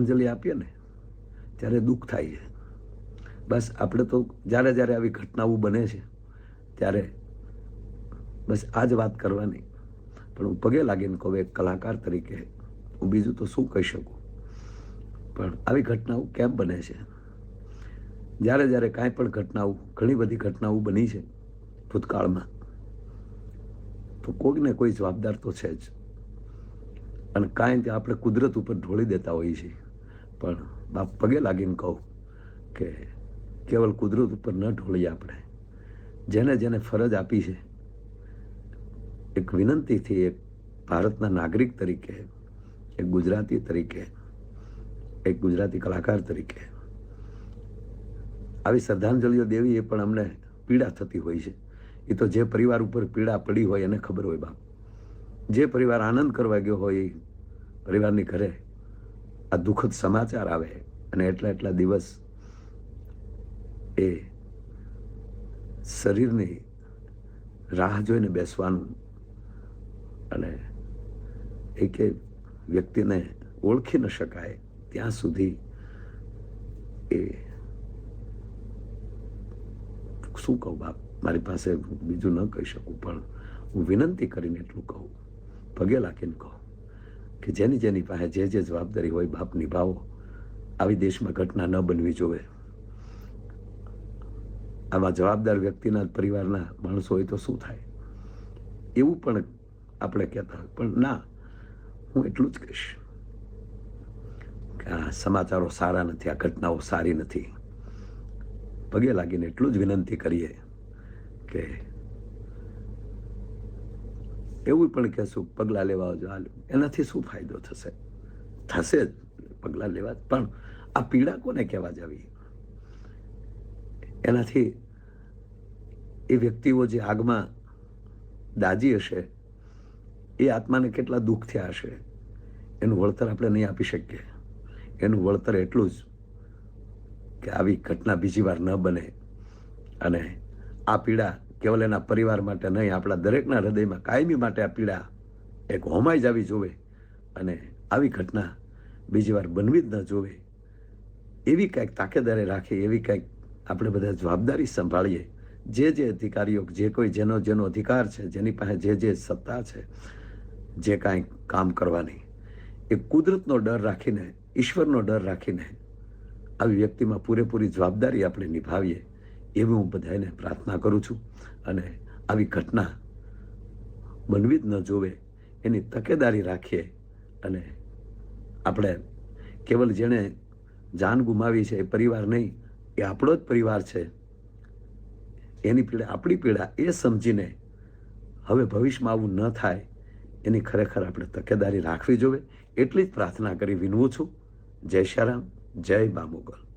અંજલિ આપીએ ને, ત્યારે દુઃખ થાય છે. બસ આપણે તો જ્યારે જ્યારે આવી ઘટનાઓ બને છે, ત્યારે બસ આ જ વાત કરવાની. પણ હું પગે લાગીને કહું, એક કલાકાર તરીકે હું બીજું તો શું કહી શકું? પણ આવી ઘટનાઓ કેમ બને છે? જ્યારે જ્યારે કાંઈ પણ ઘટનાઓ, ઘણી બધી ઘટનાઓ બની છે ભૂતકાળમાં, તો કોઈને કોઈ જવાબદાર તો છે જ. અને કાંઈ આપણે કુદરત ઉપર ઢોળી દેતા હોઈએ છીએ. પણ બાપ પગે લાગીને કહું કે કેવલ કુદરત ઉપર ન ઢોળીએ આપણે. જેને જેને ફરજ આપી છે, એક વિનંતીથી એક ભારતના નાગરિક તરીકે, એક ગુજરાતી તરીકે, એક ગુજરાતી કલાકાર તરીકે, આવી શ્રદ્ધાંજલિઓ દેવી એ પણ અમને પીડા થતી હોય છે. એ તો જે પરિવાર ઉપર પીડા પડી હોય એને ખબર હોય બાપ. જે પરિવાર આનંદ કરવા ગયો હોય એ પરિવારની ઘરે આ દુઃખદ સમાચાર આવે અને એટલા એટલા દિવસ એ શરીરની રાહ જોઈને બેસવાનું અને એ કે વ્યક્તિને ઓળખી ન શકાય ત્યાં સુધી એ શું કહું બાપ? મારી પાસે બીજું ન કહી શકું, પણ હું વિનંતી કરીને એટલું કહું. પગે લાગીને કહું. કે જેની જેની પાસે જે જે જવાબદારી હોય બાપ નિભાવો. આવી દેશમાં ઘટના ન બનવી જોવે. આમાં જવાબદાર વ્યક્તિના પરિવારના માણસો હોય તો શું થાય? એવું પણ આપણે કહેતા પણ ના, હું એટલું જ કહીશ કે આ સમાચારો સારા નથી, આ ઘટનાઓ સારી નથી. પગે લાગીને એટલું જ વિનંતી કરીએ કે એવું પણ કહેશું, પગલાં લેવા જો એનાથી શું ફાયદો થશે? થશે જ પગલાં લેવા પણ આ પીડા કોને કહેવા જવી? એનાથી એ વ્યક્તિઓ જે આગમાં દાજી હશે, એ આત્માને કેટલા દુઃખ થયા હશે? એનું વળતર આપણે નહીં આપી શકીએ. એનું વળતર એટલું જ કે આવી ઘટના બીજી વાર ન બને. અને આ પીડા કેવલ એના પરિવાર માટે નહીં, આપણા દરેકના હૃદયમાં કાયમી માટે આ પીડા એક હોમાઈ જાવી જોવે અને આવી ઘટના બીજી વાર બનવી જ ન જોવે. એવી કંઈક તાકેદારી રાખે, એવી કંઈક આપણે બધા જવાબદારી સંભાળીએ. જે જે અધિકારીઓ, જે કોઈ જેનો જેનો અધિકાર છે, જેની પાસે જે જે સત્તા છે, જે કાંઈ કામ કરવાની, એ કુદરતનો ડર રાખીને, ઈશ્વરનો ડર રાખીને આવી વ્યક્તિમાં પૂરેપૂરી જવાબદારી આપણે નિભાવીએ. એવી હું બધાને પ્રાર્થના કરું છું અને આવી ઘટના બનવી જ ન જોવે, એની તકેદારી રાખીએ અને આપણે કેવલ જેણે જાન ગુમાવી છે એ પરિવાર નહીં, એ આપણો જ પરિવાર છે. એની પીડા, આપણી પીડા એ સમજીને હવે ભવિષ્યમાં આવું ન થાય, એની ખરેખર આપણે તકેદારી રાખવી જોઈએ એટલી જ પ્રાર્થના કરી વિનવું છું. જય શ્યારામ, જય બામુગલ